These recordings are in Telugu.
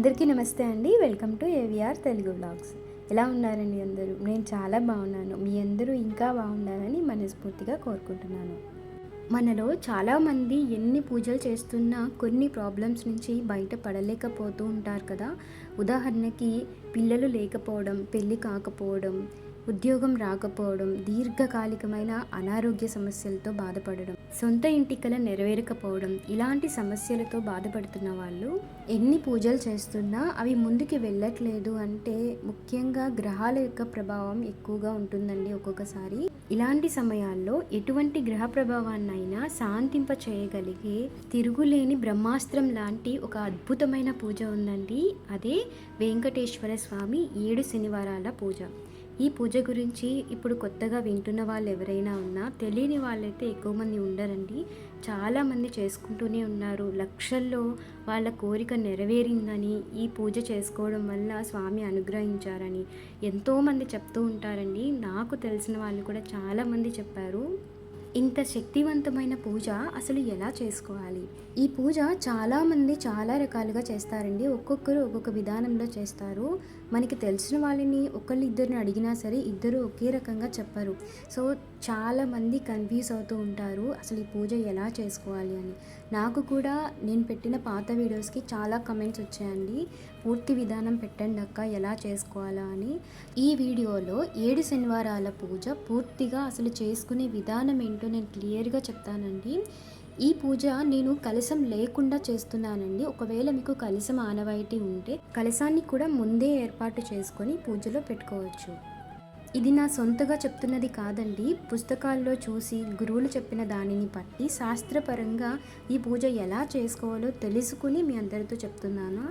అందరికీ నమస్తే అండి. Welcome to AVR Telugu blogs ఎలా ఉన్నారండి అందరూ? నేను చాలా బాగున్నాను. మీ అందరూ ఇంకా బాగుండాలని మనస్ఫూర్తిగా కోరుకుంటున్నాను. మనలో చాలామంది ఎన్ని పూజలు చేస్తున్నా కొన్ని ప్రాబ్లమ్స్ నుంచి బయటపడలేకపోతూ ఉంటారు కదా. ఉదాహరణకి పిల్లలు లేకపోవడం పెళ్ళి కాకపోవడం ఉద్యోగం రాకపోవడం దీర్ఘకాలికమైన అనారోగ్య సమస్యలతో బాధపడడం సొంత ఇంటి కల నెరవేరకపోవడం ఇలాంటి సమస్యలతో బాధపడుతున్న వాళ్ళు ఎన్ని పూజలు చేస్తున్నా అవి ముందుకు వెళ్ళట్లేదు అంటే ముఖ్యంగా గ్రహాల యొక్క ప్రభావం ఎక్కువగా ఉంటుందండి ఒక్కొక్కసారి. ఇలాంటి సమయాల్లో ఎటువంటి గ్రహ ప్రభావాన్నైనా శాంతింప చేయగలిగే తిరుగులేని బ్రహ్మాస్త్రం లాంటి ఒక అద్భుతమైన పూజ ఉందండి. అదే వెంకటేశ్వర స్వామి ఏడు శనివారాల పూజ. ఈ పూజ గురించి ఇప్పుడు కొత్తగా వింటున్న వాళ్ళు ఎవరైనా ఉన్నా తెలియని వాళ్ళైతే ఎక్కువ మంది ఉండరండి. చాలామంది చేసుకుంటూనే ఉన్నారు. లక్షల్లో వాళ్ళ కోరిక నెరవేరిందని ఈ పూజ చేసుకోవడం వల్ల స్వామి అనుగ్రహించారని ఎంతోమంది చెప్తూ ఉంటారండి. నాకు తెలిసిన వాళ్ళు కూడా చాలామంది చెప్పారు. ఇంత శక్తివంతమైన పూజ అసలు ఎలా చేసుకోవాలి? ఈ పూజ చాలామంది చాలా రకాలుగా చేస్తారండి. ఒక్కొక్కరు ఒక్కొక్క విధానంలో చేస్తారు. మనకి తెలిసిన వాళ్ళని ఒకళ్ళు ఇద్దరిని అడిగినా సరే ఇద్దరు ఒకే రకంగా చెప్పరు. సో చాలామంది కన్ఫ్యూజ్ అవుతూ ఉంటారు అసలు ఈ పూజ ఎలా చేసుకోవాలి అని. నాకు కూడా నేను పెట్టిన పాత వీడియోస్కి చాలా కమెంట్స్ వచ్చాయండి. పూర్తి విధానం పెట్టండి అక్క ఎలా చేసుకోవాలా అని. ఈ వీడియోలో ఏడు శనివారాల పూజ పూర్తిగా అసలు చేసుకునే విధానం ఏంటో నేను క్లియర్గా చెప్తానండి. ఈ పూజ నేను కలసం లేకుండా చేస్తున్నానండి. ఒకవేళ మీకు కలసం ఆనవాయితీ ఉంటే కలసాన్ని కూడా ముందే ఏర్పాటు చేసుకొని పూజలో పెట్టుకోవచ్చు. ఇది నా సొంతగా చెప్తున్నది కాదండి. పుస్తకాల్లో చూసి గురువులు చెప్పిన దానిని బట్టి శాస్త్రపరంగా ఈ పూజ ఎలా చేసుకోవాలో తెలుసుకుని మీ అందరితో చెప్తున్నాను.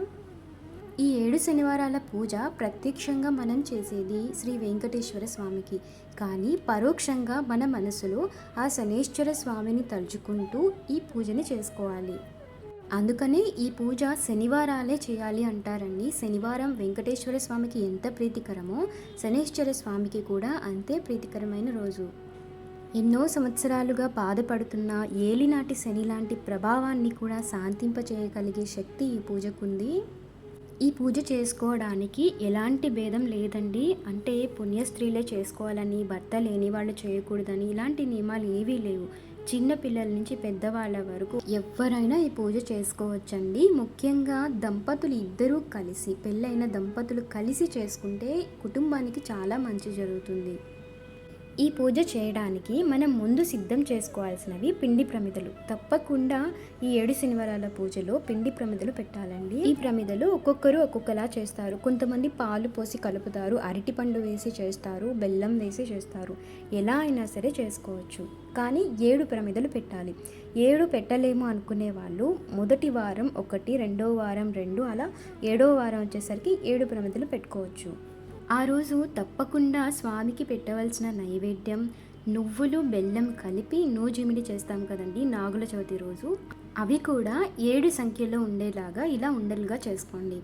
ఈ ఏడు శనివారాల పూజ ప్రత్యక్షంగా మనం చేసేది శ్రీ వెంకటేశ్వర స్వామికి. కానీ పరోక్షంగా మన మనసులో ఆ శనేశ్వర స్వామిని తలుచుకుంటూ ఈ పూజని చేసుకోవాలి. అందుకనే ఈ పూజ శనివారాలే చేయాలి అంటారండి. శనివారం వెంకటేశ్వర స్వామికి ఎంత ప్రీతికరమో శనేశ్వర స్వామికి కూడా అంతే ప్రీతికరమైన రోజు. ఎన్నో సంవత్సరాలుగా బాధపడుతున్న ఏలినాటి శని లాంటి ప్రభావాన్ని కూడా శాంతింపచేయగలిగే శక్తి ఈ పూజకుంది. ఈ పూజ చేసుకోవడానికి ఎలాంటి భేదం లేదండి. అంటే పుణ్య స్త్రీలే చేసుకోవాలని భర్త లేని వాళ్ళు చేయకూడదని ఇలాంటి నియమాలు ఏవీ లేవు. చిన్న పిల్లల నుంచి పెద్దవాళ్ళ వరకు ఎవరైనా ఈ పూజ చేసుకోవచ్చండి. ముఖ్యంగా దంపతులు ఇద్దరూ కలిసి పెళ్ళైన దంపతులు కలిసి చేసుకుంటే కుటుంబానికి చాలా మంచి జరుగుతుంది. ఈ పూజ చేయడానికి మనం ముందు సిద్ధం చేసుకోవాల్సినవి పిండి ప్రమిదలు. తప్పకుండా ఈ ఏడు శనివారాల పూజలో పిండి ప్రమిదలు పెట్టాలండి. ఈ ప్రమిదలు ఒక్కొక్కరు ఒక్కొక్కలా చేస్తారు. కొంతమంది పాలు పోసి కలుపుతారు అరటిపండు వేసి చేస్తారు బెల్లం వేసి చేస్తారు. ఎలా అయినా సరే చేసుకోవచ్చు. కానీ ఏడు ప్రమిదలు పెట్టాలి. ఏడు పెట్టలేము అనుకునే వాళ్ళు మొదటి వారం ఒకటి రెండో వారం రెండు అలా ఏడో వారం వచ్చేసరికి ఏడు ప్రమిదలు పెట్టుకోవచ్చు. ఆ రోజు తప్పకుండా స్వామికి పెట్టవలసిన నైవేద్యం నువ్వులు బెల్లం కలిపి నూజిమిడి చేస్తాం కదండి నాగుల చవితి రోజు. అవి కూడా ఏడు సంఖ్యలో ఉండేలాగా ఇలా ఉండలుగా చేసుకోండి.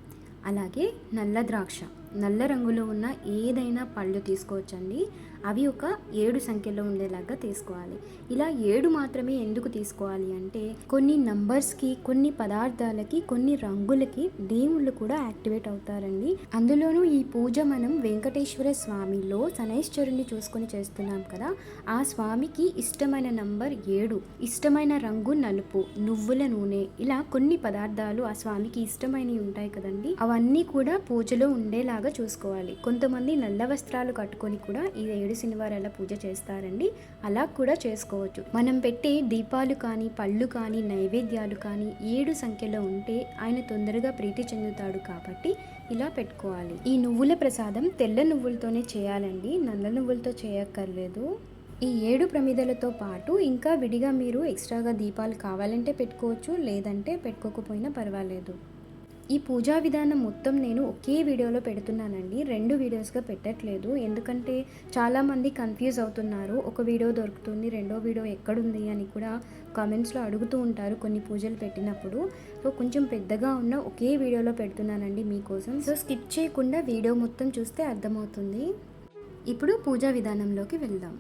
అలాగే నల్ల ద్రాక్ష నల్ల రంగులో ఉన్న ఏదైనా పళ్ళు తీసుకోవచ్చండి. అవి ఒక ఏడు సంఖ్యలో ఉండేలాగా తీసుకోవాలి. ఇలా ఏడు మాత్రమే ఎందుకు తీసుకోవాలి అంటే కొన్ని నంబర్స్కి కొన్ని పదార్థాలకి కొన్ని రంగులకి దేవుళ్ళు కూడా యాక్టివేట్ అవుతారండి. అందులోనూ ఈ పూజ మనం వెంకటేశ్వర స్వామిలో శనైశ్వరుని చూసుకొని చేస్తున్నాం కదా ఆ స్వామికి ఇష్టమైన నంబర్ ఏడు. ఇష్టమైన రంగు నలుపు నువ్వుల నూనె ఇలా కొన్ని పదార్థాలు ఆ స్వామికి ఇష్టమైనవి ఉంటాయి కదండి. అవన్నీ కూడా పూజలో ఉండేలాగా చూసుకోవాలి. కొంతమంది నల్ల వస్త్రాలు కట్టుకొని కూడా ఈ ఏడు శనివారాల పూజ చేస్తారండి. అలా కూడా చేసుకోవచ్చు. మనం పెట్టే దీపాలు కానీ పళ్ళు కానీ నైవేద్యాలు కానీ ఏడు సంఖ్యలో ఉంటే ఆయన తొందరగా ప్రీతి చెందుతాడు కాబట్టి ఇలా పెట్టుకోవాలి. ఈ నువ్వుల ప్రసాదం తెల్ల నువ్వులతోనే చేయాలండి. నల్ల నువ్వులతో చేయక్కర్లేదు. ఈ ఏడు ప్రమిదలతో పాటు ఇంకా విడిగా మీరు ఎక్స్ట్రాగా దీపాలు కావాలంటే పెట్టుకోవచ్చు లేదంటే పెట్టుకోకపోయినా పర్వాలేదు. ఈ పూజా విధానం మొత్తం నేను ఒకే వీడియోలో పెడుతున్నానండి. రెండు వీడియోస్గా పెట్టట్లేదు. ఎందుకంటే చాలామంది కన్ఫ్యూజ్ అవుతున్నారు. ఒక వీడియో దొరుకుతుంది రెండో వీడియో ఎక్కడుంది అని కూడా కామెంట్స్లో అడుగుతూ ఉంటారు కొన్ని పూజలు పెట్టినప్పుడు. సో కొంచెం పెద్దగా ఉన్న ఒకే వీడియోలో పెడుతున్నానండి మీకోసం. సో స్కిప్ చేయకుండా వీడియో మొత్తం చూస్తే అర్థమవుతుంది. ఇప్పుడు పూజా విధానంలోకి వెళ్దాం.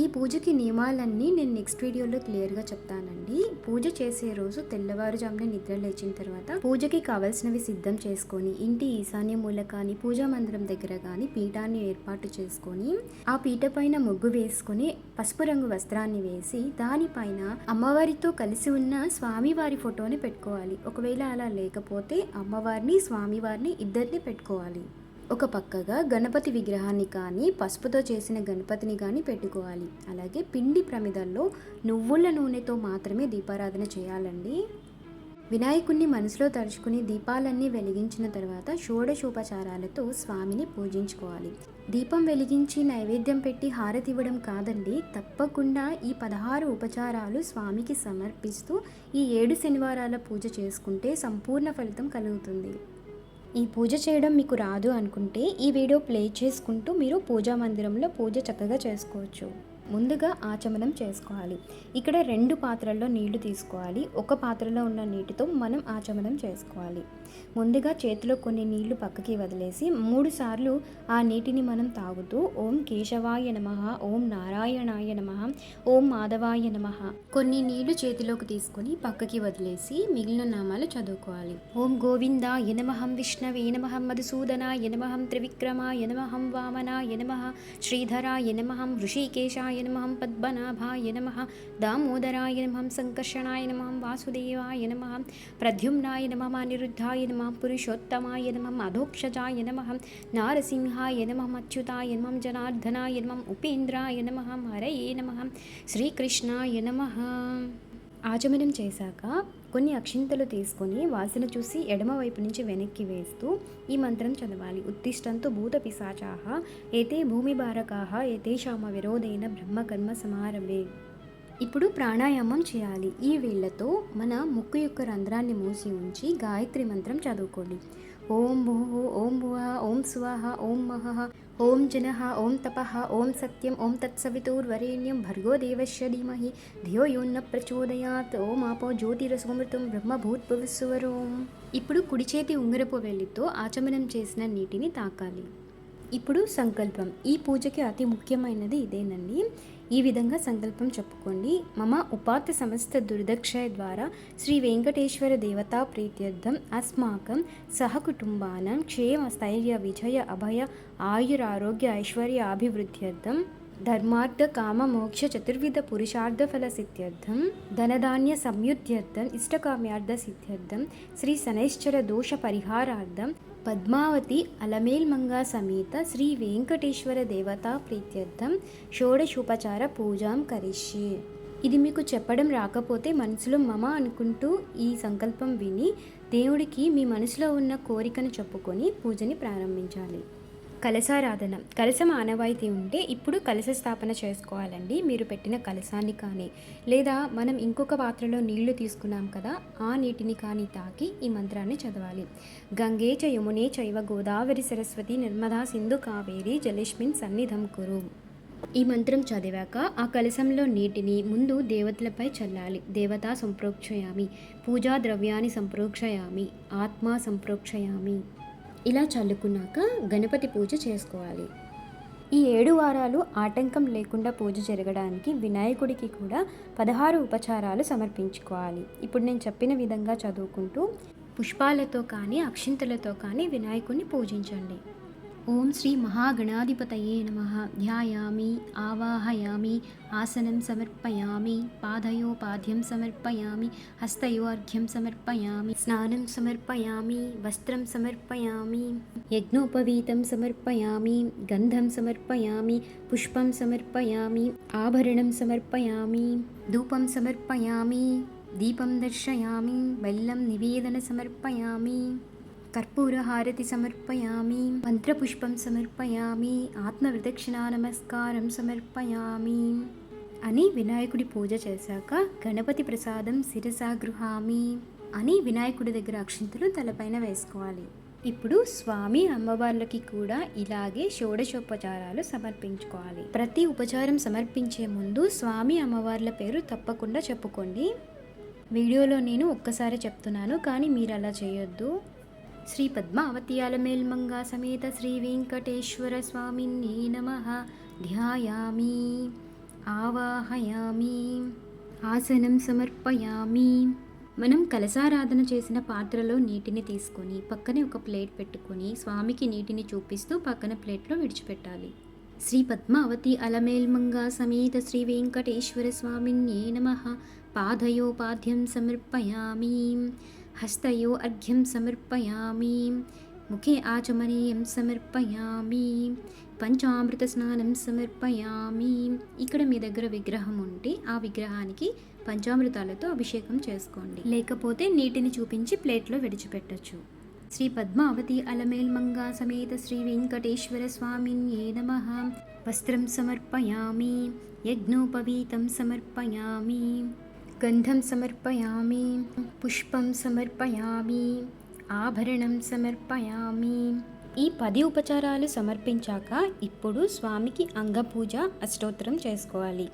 ఈ పూజకి నియమాలన్నీ నేను నెక్స్ట్ వీడియోలో క్లియర్గా చెప్తానండి. పూజ చేసే రోజు తెల్లవారుజామున నిద్ర లేచిన తర్వాత పూజకి కావలసినవి సిద్ధం చేసుకొని ఇంటి ఈశాన్య మూల కానీ పూజా మందిరం దగ్గర కానీ పీఠాన్ని ఏర్పాటు చేసుకొని ఆ పీఠ పైన ముగ్గు వేసుకొని పసుపు రంగు వస్త్రాన్ని వేసి దానిపైన అమ్మవారితో కలిసి ఉన్న స్వామివారి ఫోటోని పెట్టుకోవాలి. ఒకవేళ అలా లేకపోతే అమ్మవారిని స్వామివారిని ఇద్దరిని పెట్టుకోవాలి. ఒక పక్కగా గణపతి విగ్రహాన్ని కానీ పసుపుతో చేసిన గణపతిని కానీ పెట్టుకోవాలి. అలాగే పిండి ప్రమిదల్లో నువ్వుల నూనెతో మాత్రమే దీపారాధన చేయాలండి. వినాయకుణ్ణి మనసులో తలుచుకుని దీపాలన్నీ వెలిగించిన తర్వాత షోడశోపచారాలతో స్వామిని పూజించుకోవాలి. దీపం వెలిగించి నైవేద్యం పెట్టి హారతి ఇవ్వడం కాదండి తప్పకుండా ఈ పదహారు ఉపచారాలు స్వామికి సమర్పిస్తూ ఈ ఏడు శనివారాల పూజ చేసుకుంటే సంపూర్ణ ఫలితం కలుగుతుంది. ఈ పూజ చేయడం మీకు రాదు అనుకుంటే ఈ వీడియో ప్లే చేసుకుంటూ మీరు పూజా మందిరంలో పూజ చక్కగా చేసుకోవచ్చు. ముందుగా ఆచమనం చేసుకోవాలి. ఇక్కడ రెండు పాత్రల్లో నీళ్ళు తీసుకోవాలి. ఒక పాత్రలో ఉన్న నీటితో మనం ఆచమనం చేసుకోవాలి. ముందుగా చేతిలో కొన్ని నీళ్ళు పక్కకి వదిలేసి మూడు సార్లు ఆ నీటిని మనం తాగుతూ ఓం కేశవాయ నమ ఓం నారాయణాయ నమ ఓం మాధవాయ నమ కొన్ని నీళ్ళు చేతిలోకి తీసుకొని పక్కకి వదిలేసి మిగిలిన నామాలు చదువుకోవాలి. ఓం గోవింద యనమహం విష్ణవే నమహం మధుసూదన యనమహం త్రివిక్రమ యనమహం వామన యనమః శ్రీధర యనమహం ఋషికేశాయ నమః పద్మనాభాయ నమః దామోదరాయ నమః సంకర్షణాయ ఎనమహం వాసుదేవాయ నమః ప్రద్యుమ్నాయ నమ అనిరుద్ధాయ నమః పురుషోత్తమాయ నమః అధోక్షజాయ నమః నారసింహాయ నమః అచ్యుతాయ నమః జనార్దనాయ నమః ఉపేంద్రాయ నమః హరయే నమః శ్రీకృష్ణాయ నమః. ఆచమనం చేశాక కొన్ని అక్షింతలు తీసుకొని వాసన చూసి ఎడమ వైపు నుంచి వెనక్కి వేస్తూ ఈ మంత్రం చదవాలి. ఉత్తిష్టంతో భూత పిశాచాహ ఏతే భూమి భారకాహ ఏతేషామ విరోధైన బ్రహ్మకర్మ సమారంభే. ఇప్పుడు ప్రాణాయామం చేయాలి. ఈ వేళ్ళతో మన ముక్కు యొక్క రంధ్రాన్ని మూసి ఉంచి గాయత్రి మంత్రం చదువుకోండి. ఓం భూః ఓం భువ ఓం స్వాహ ఓం మహః ఓం జనః ఓం తపః ఓం సత్యం ఓం తత్సవితుర్వరేణ్యం భర్గో దేవస్య ధీమహి ధియో యోన్న ప్రచోదయాత్ ఓం ఆపో జ్యోతిరసమృతం బ్రహ్మభూత్భువస్సువరోం ఇప్పుడు కుడి చేతి ఉంగరపు వెల్లితో ఆచమనం చేసిన నీటిని తాకాలి. ఇప్పుడు సంకల్పం. ఈ పూజకి అతి ముఖ్యమైనది ఇదేనండి. ఈ విధంగా సంకల్పం చెప్పుకోండి. మమ ఉపాత సమస్త దుర్దక్షయ ద్వారా శ్రీ వెంకటేశ్వర దేవతా ప్రీత్యర్థం అస్మాకం సహకుటుంబానం క్షేమ స్థైర్య విజయ అభయ ఆయురారోగ్య ఐశ్వర్య అభివృద్ధ్యర్థం ధర్మార్థ కామ మోక్ష చతుర్విధ పురుషార్థ ఫల సిద్ధ్యర్థం ధనధాన్య సంయుద్ధ్యర్థం ఇష్టకామ్యార్థ సిద్ధ్యర్థం శ్రీ శనైశ్చర దోష పరిహారార్థం పద్మావతి అలమేల్మంగా సమేత శ్రీ వెంకటేశ్వర దేవతా ప్రీత్యర్థం షోడశోపచార పూజాం కరిష్యే. ఇది మీకు చెప్పడం రాకపోతే మనసులో మమ అనుకుంటూ ఈ సంకల్పం విని దేవుడికి మీ మనసులో ఉన్న కోరికను చెప్పుకొని పూజని ప్రారంభించాలి. కలశారాధన. కలశం ఆనవాయితీ ఉంటే ఇప్పుడు కలశ స్థాపన చేసుకోవాలండి. మీరు పెట్టిన కలశాన్ని కానీ లేదా మనం ఇంకొక పాత్రలో నీళ్ళు తీసుకున్నాం కదా ఆ నీటిని కానీ తాకి ఈ మంత్రాన్ని చదవాలి. గంగే చ యమునే చైవ గోదావరి సరస్వతి నర్మదా సింధు కావేరి జలేష్మిన్ సన్నిధం కురు. ఈ మంత్రం చదివాక ఆ కలశంలో నీటిని ముందు దేవతలపై చల్లాలి. దేవతా సంప్రోక్షయామి. పూజా ద్రవ్యాన్ని సంప్రోక్షయామి. ఆత్మ సంప్రోక్షయామి. ఇలా చల్లుకున్నాక గణపతి పూజ చేసుకోవాలి. ఈ ఏడు వారాలు ఆటంకం లేకుండా పూజ జరగడానికి వినాయకుడికి కూడా పదహారు ఉపచారాలు సమర్పించుకోవాలి. ఇప్పుడు నేను చెప్పిన విధంగా చదువుకుంటూ పుష్పాలతో కానీ అక్షింతలతో కానీ వినాయకుడిని పూజించండి. ॐ श्रीमहागणाधिपतये नमः। ध्यायामि आवाहयामि आसनं समर्पयामि पादयोपाद्यं समर्पयामि हस्तयोर्घ्यं समर्पयामि स्नानं समर्पयामि वस्त्रं समर्पयामि यज्ञोपवीतं समर्पयामि गन्धं समर्पयामि पुष्पं समर्पयामि आभरणं समर्पयामि धूपं समर्पयामि दीपं दर्शयामि वल्लं निवेदनसमर्पयामि కర్పూరహారతి సమర్పయామి మంత్రపుష్పం సమర్పయామి ఆత్మవిదక్షిణా నమస్కారం సమర్పయామి అని వినాయకుడి పూజ చేశాక గణపతి ప్రసాదం శిరసా గృహామి. అని వినాయకుడి దగ్గర అక్షింతలు తలపైన వేసుకోవాలి. ఇప్పుడు స్వామి అమ్మవార్లకి కూడా ఇలాగే షోడశోపచారాలు సమర్పించుకోవాలి. ప్రతి ఉపచారం సమర్పించే ముందు స్వామి అమ్మవార్ల పేరు తప్పకుండా చెప్పుకోండి. వీడియోలో నేను ఒక్కసారి చెప్తున్నాను కానీ మీరు అలా చేయొద్దు. శ్రీ పద్మావతి అలమేల్మంగా సమేత శ్రీ వెంకటేశ్వర స్వామిని నమ ధ్యాయామి ఆవాహయామి ఆసనం సమర్పయామి మనం కలసారాధన చేసిన పాత్రలో నీటిని తీసుకొని పక్కనే ఒక ప్లేట్ పెట్టుకొని స్వామికి నీటిని చూపిస్తూ పక్కన ప్లేట్లో విడిచిపెట్టాలి. శ్రీ పద్మావతి అలమేల్మంగా సమేత శ్రీ వెంకటేశ్వర స్వామిన్యే నమ. పాదయోపాధ్యం సమర్పయామి. హస్తయో అర్ఘ్యం సమర్పయామి ముఖే ఆచమనీయం సమర్పయామి పంచామృత స్నానం సమర్పయామి ఇక్కడ మీ దగ్గర విగ్రహం ఉంటే ఆ విగ్రహానికి పంచామృతాలతో అభిషేకం చేసుకోండి. లేకపోతే నీటిని చూపించి ప్లేట్లో విడిచిపెట్టచ్చు. శ్రీ పద్మావతి అలమేల్మంగా సమేత శ్రీ వెంకటేశ్వర స్వామిన్యే నమ. వస్త్రం సమర్పయామి యజ్ఞోపవీతం సమర్పయామి. గంధం సమర్పయామి పుష్పం సమర్పయామి ఆభరణం సమర్పయామి ఈ పది ఉపచారాలు సమర్పించాక ఇప్పుడు స్వామికి అంగపూజ అష్టోత్తరం చేసుకోవాలి.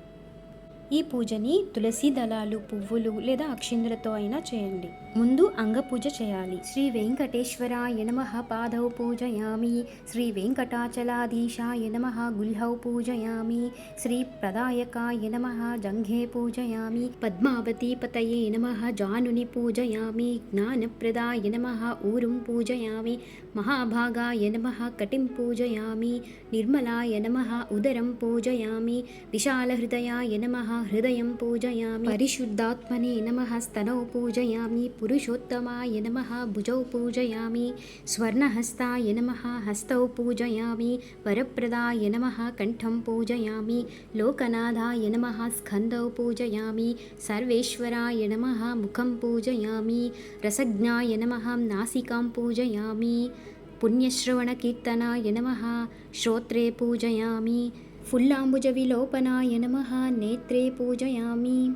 ఈ పూజని తులసి దళాలు పువ్వులు లేదా అక్షింద్రతో అయినా చేయండి. ముందు అంగపూజ చేయాలి. శ్రీ వెంకటేశ్వరాయ నమ పాదౌ పూజయామి. శ్రీ వెంకటాచలాధీశాయ నమ గుల్హౌ పూజయామి. శ్రీ ప్రదాయకాయ నమ జంఘే పూజయామి. పద్మావతి పతయే నమ జానుని పూజయామి. జ్ఞానప్రదాయ నమ ఊరుం పూజయామి. మహాభాగాయ నమ కటిం పూజయామి. నిర్మలాయ నమ ఉదరం పూజయామి. విశాలహృదయాయ నమ हृदयं पूजयामि। परिशुद्धात्मने नमः। स्तनौ पूजयामि। पुरुषोत्तमाय नमः। भुजौ पूजयामि। स्वर्णहस्ताय नमः। हस्तौ पूजयामि। वरप्रदाय नमः। कण्ठं पूजयामि। लोकनाथाय नमः। स्कन्दौ पूजयामि। सर्वेश्वराय नमः। मुखं पूजयामि। रसज्ञाय नमः। नासिकां पूजयामि। पुण्यश्रवणकीर्तनाय नमः। श्रोत्रे पूजयामि। फुल्लाम्बुजविलोपनाय नमः नेत्रे पूजयामि।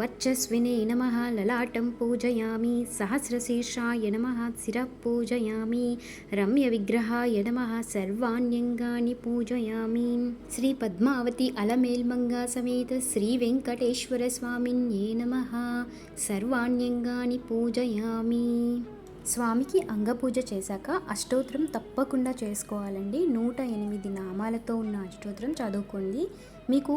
वर्चस्विने नमः ललाटं पूजयामि। सहस्रशीर्षाय नमः शिरः पूजयामि। रम्यविग्रहाय नमः सर्वाण्यङ्गानि पूजयामि। श्रीपद्मावती अलमेल्मङ्गासमेत श्रीवेङ्कटेश्वरस्वामिन्ये नमः। सर्वाण्यङ्गानि पूजयामि। స్వామికి అంగపూజ చేశాక అష్టోత్తరం తప్పకుండా చేసుకోవాలండి. నూట ఎనిమిది నామాలతో ఉన్న అష్టోత్తరం చదువుకోండి. మీకు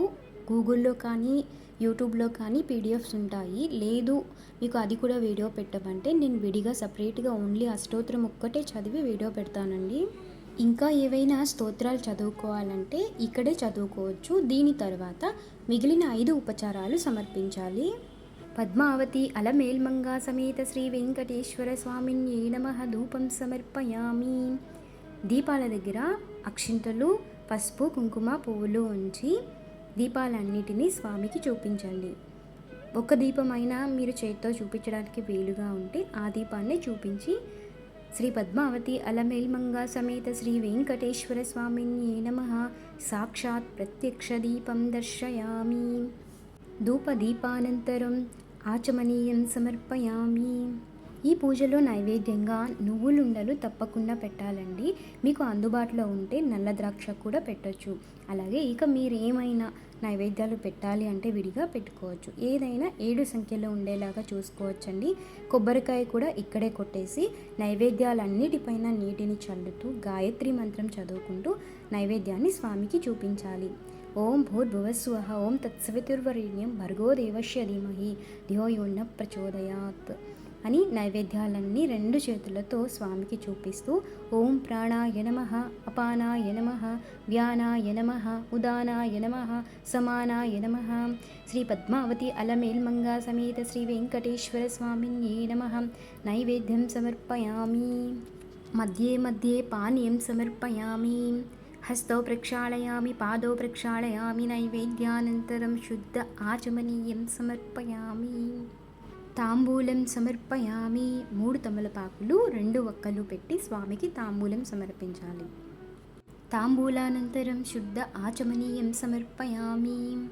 గూగుల్లో కానీ యూట్యూబ్లో కానీ పీడిఎఫ్స్ ఉంటాయి. లేదు మీకు అది కూడా వీడియో పెట్టమంటే నేను విడిగా సపరేట్గా ఓన్లీ అష్టోత్తరం ఒక్కటే చదివి వీడియో పెడతానండి. ఇంకా ఏవైనా స్తోత్రాలు చదువుకోవాలంటే ఇక్కడే చదువుకోవచ్చు. దీని తర్వాత మిగిలిన ఐదు ఉపచారాలు సమర్పించాలి. పద్మావతి అలమేల్మంగా సమేత శ్రీ వెంకటేశ్వర స్వామిన్యే నమ. ధూపం సమర్పయామి. దీపాల దగ్గర అక్షింతలు పసుపు కుంకుమ పువ్వులు ఉంచి దీపాలన్నిటినీ స్వామికి చూపించండి. ఒక దీపమైనా మీరు చేత్తో చూపించడానికి వీలుగా ఉంటే ఆ దీపాన్ని చూపించి శ్రీ పద్మావతి అలమేల్మంగా సమేత శ్రీ వెంకటేశ్వర స్వామిన్యే నమ. సాక్షాత్ ప్రత్యక్ష దీపం దర్శయామి. ధూపదీపానంతరం ఆచమనీయం సమర్పయామి. ఈ పూజలో నైవేద్యంగా నువ్వులుండలు తప్పకుండా పెట్టాలండి. మీకు అందుబాటులో ఉంటే నల్ల ద్రాక్ష కూడా పెట్టచ్చు. అలాగే ఇక మీరు ఏమైనా నైవేద్యాలు పెట్టాలి అంటే విడిగా పెట్టుకోవచ్చు. ఏదైనా ఏడు సంఖ్యలో ఉండేలాగా చూసుకోవచ్చండి. కొబ్బరికాయ కూడా ఇక్కడే కొట్టేసి నైవేద్యాలన్నిటిపైన నీటిని చల్లుతూ గాయత్రి మంత్రం చదువుకుంటూ నైవేద్యాన్ని స్వామికి చూపించాలి. ఓం భూర్భువస్వ ఓం తత్సవితుర్వరేణ్యం భర్గో దేవశ్య ధీమహి ధియో యోన్న ప్రచోదయాత్ అని నైవేద్యాలన్నీ రెండు చేతులతో స్వామికి చూపిస్తూ ఓం ప్రాణాయ నమ అపానాయ నమ వ్యానాయ నమ ఉదానాయ నమ సమానాయ నమ శ్రీ పద్మావతి అలమేల్మంగా సమేత శ్రీ వెంకటేశ్వర స్వామిన్యే నమ నైవేద్యం సమర్పయామి మధ్యే మధ్యే పానీయం సమర్పయామి హస్తో ప్రక్షాళయామి పాదో ప్రక్షాళయామి నైవేద్యానంతరం శుద్ధ ఆచమనీయం సమర్పయామి తాంబూలం సమర్పయామి మూడు తమలపాకులు రెండు ఒక్కలు పెట్టి స్వామికి తాంబూలం సమర్పించాలి. తాంబూలానంతరం శుద్ధ ఆచమనీయం సమర్పయామి.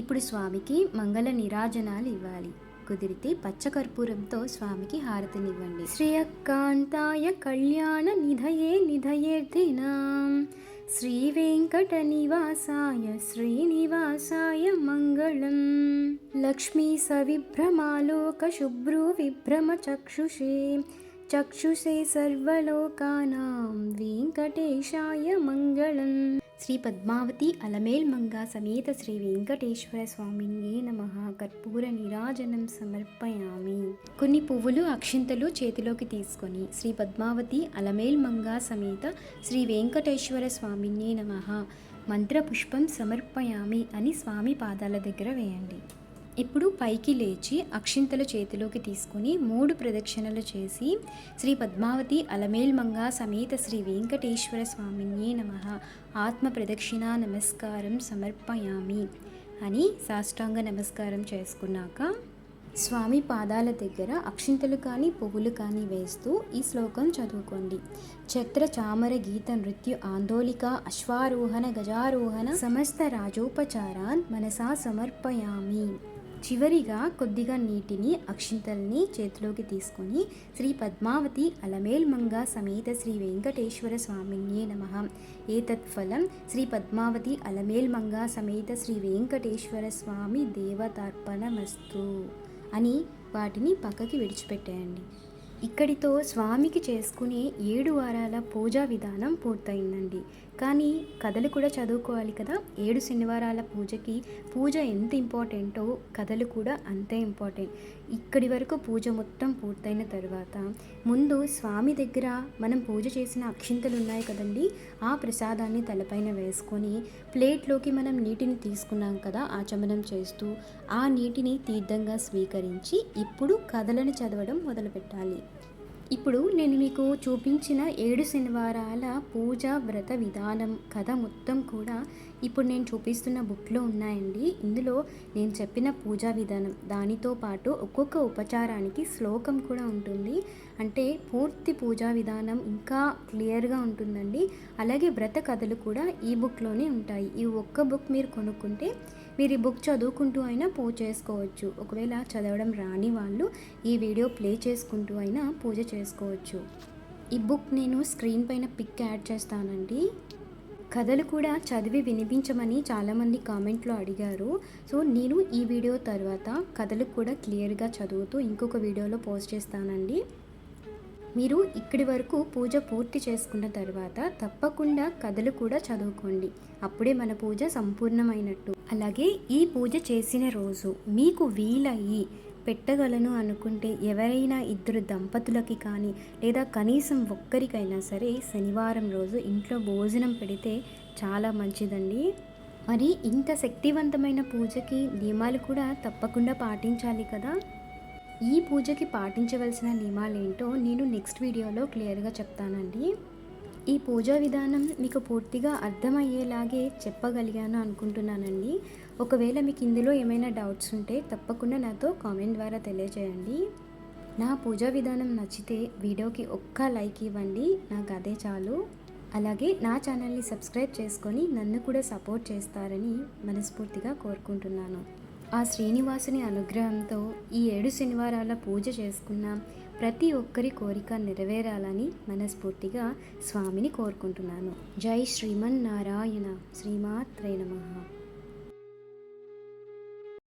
ఇప్పుడు స్వామికి మంగళ నిరాజనాలు ఇవ్వాలి. కుదిరితే పచ్చకర్పూరంతో స్వామికి హారతినివ్వండి శ్రేయకాంతాయ కళ్యాణ నిధయే నిధయేర్ధినాం श्रीवेङ्कटनिवासाय श्रीनिवासाय मङ्गलम्। लक्ष्मी सविभ्रमालोकशुभ्रुविभ्रमचक्षुषी చక్షుషే చక్షుషే సర్వలోకానాం. వెంకటేశాయ మంగళం. శ్రీ పద్మావతి అలమేల్ మంగ సమేత శ్రీ వెంకటేశ్వర స్వామిని నమ. కర్పూర నిరాజనం సమర్పయామి. కొన్ని పువ్వులు అక్షింతలు చేతిలోకి తీసుకొని శ్రీ పద్మావతి అలమేల్ మంగ సమేత శ్రీ వెంకటేశ్వర స్వామిని నమ. మంత్రపుష్పం సమర్పయామి అని స్వామి పాదాల దగ్గర వేయండి. ఇప్పుడు పైకి లేచి అక్షింతలు చేతిలోకి తీసుకుని మూడు ప్రదక్షిణలు చేసి శ్రీ పద్మావతి అలమేల్మంగ సమేత శ్రీ వెంకటేశ్వర స్వామిని నమ. ఆత్మ ప్రదక్షిణ నమస్కారం సమర్పయామి అని సాష్టాంగ నమస్కారం చేసుకున్నాక స్వామి పాదాల దగ్గర అక్షింతలు కానీ పువ్వులు కానీ వేస్తూ ఈ శ్లోకం చదువుకోండి. ఛత్ర చామర గీత నృత్య ఆందోళిక అశ్వారోహణ గజారోహణ సమస్త రాజోపచారాన్ మనసా సమర్పయామి. చివరిగా కొద్దిగా నీటిని అక్షింతల్ని చేతిలోకి తీసుకొని శ్రీ పద్మావతి అలమేల్మంగ సమేత శ్రీ వెంకటేశ్వర స్వామిన్యే నమ. ఏతత్ఫలం శ్రీ పద్మావతి అలమేల్మంగ సమేత శ్రీ వెంకటేశ్వర స్వామి దేవతార్పణమస్తు అని వాటిని పక్కకి విడిచిపెట్టేయండి. ఇక్కడితో స్వామికి చేసుకునే ఏడు వారాల పూజా విధానం పూర్తయిందండి. కానీ కథలు కూడా చదువుకోవాలి కదా. ఏడు శనివారాల పూజకి పూజ ఎంత ఇంపార్టెంటో కథలు కూడా అంతే ఇంపార్టెంట్. ఇక్కడి వరకు పూజ మొత్తం పూర్తయిన తర్వాత ముందు స్వామి దగ్గర మనం పూజ చేసిన అక్షింతలు ఉన్నాయి కదండి. ఆ ప్రసాదాన్ని తలపైన వేసుకొని ప్లేట్లోకి మనం నీటిని తీసుకున్నాం కదా ఆచమనం చేస్తూ ఆ నీటిని తీర్థంగా స్వీకరించి ఇప్పుడు కథలను చదవడం మొదలుపెట్టాలి. ఇప్పుడు నేను మీకు చూపించిన ఏడు శనివారాల పూజ వ్రత విధానం కథ మొత్తం కూడా ఇప్పుడు నేను చూపిస్తున్న బుక్లో ఉన్నాయండి. ఇందులో నేను చెప్పిన పూజా విధానం దానితో పాటు ఒక్కొక్క ఉపచారానికి శ్లోకం కూడా ఉంటుంది. అంటే పూర్తి పూజా విధానం ఇంకా క్లియర్గా ఉంటుందండి. అలాగే వ్రత కథలు కూడా ఈ బుక్లోనే ఉంటాయి. ఈ ఒక్క బుక్ మీరు కొనుక్కుంటే మీరు ఈ బుక్ చదువుకుంటూ అయినా పూజ చేసుకోవచ్చు. ఒకవేళ చదవడం రాని వాళ్ళు ఈ వీడియో ప్లే చేసుకుంటూ అయినా పూజ చేసుకోవచ్చు. ఈ బుక్ నేను స్క్రీన్ పైన పిక్ యాడ్ చేస్తానండి. కథలు కూడా చదివి వినిపించమని చాలామంది కామెంట్లో అడిగారు. సో నేను ఈ వీడియో తర్వాత కథలు కూడా క్లియర్గా చదువుతూ ఇంకొక వీడియోలో పోస్ట్ చేస్తానండి. మీరు ఇక్కడి వరకు పూజ పూర్తి చేసుకున్న తర్వాత తప్పకుండా కథలు కూడా చదువుకోండి. అప్పుడే మన పూజ సంపూర్ణమైనట్టు. అలాగే ఈ పూజ చేసిన రోజు మీకు వీలయ్యి పెట్టగలను అనుకుంటే ఎవరైనా ఇద్దరు దంపతులకి కానీ లేదా కనీసం ఒక్కరికైనా సరే శనివారం రోజు ఇంట్లో భోజనం పెడితే చాలా మంచిదండి. మరి ఇంత శక్తివంతమైన పూజకి నియమాలు కూడా తప్పకుండా పాటించాలి కదా? ఈ పూజకి పాటించవలసిన నియమాలు ఏంటో నేను నెక్స్ట్ వీడియోలో క్లియర్గా చెప్తానండి. ఈ పూజా విధానం మీకు పూర్తిగా అర్థమయ్యేలాగే చెప్పగలిగాను అనుకుంటున్నానండి. ఒకవేళ మీకు ఇందులో ఏమైనా డౌట్స్ ఉంటే తప్పకుండా నాతో కామెంట్ ద్వారా తెలియజేయండి నా పూజా విధానం నచ్చితే వీడియోకి ఒక్క లైక్ ఇవ్వండి. నాకు అదే చాలు. అలాగే నా ఛానల్ని సబ్స్క్రైబ్ చేసుకొని నన్ను కూడా సపోర్ట్ చేస్తారని మనస్ఫూర్తిగా కోరుకుంటున్నాను. ఆ శ్రీనివాసుని అనుగ్రహంతో ఈ ఏడు శనివారాల పూజ చేసుకున్న ప్రతి ఒక్కరి కోరిక నెరవేరాలని మనస్ఫూర్తిగా స్వామిని కోరుకుంటున్నాను. జై శ్రీమన్నారాయణ. శ్రీమాత్రే నమః.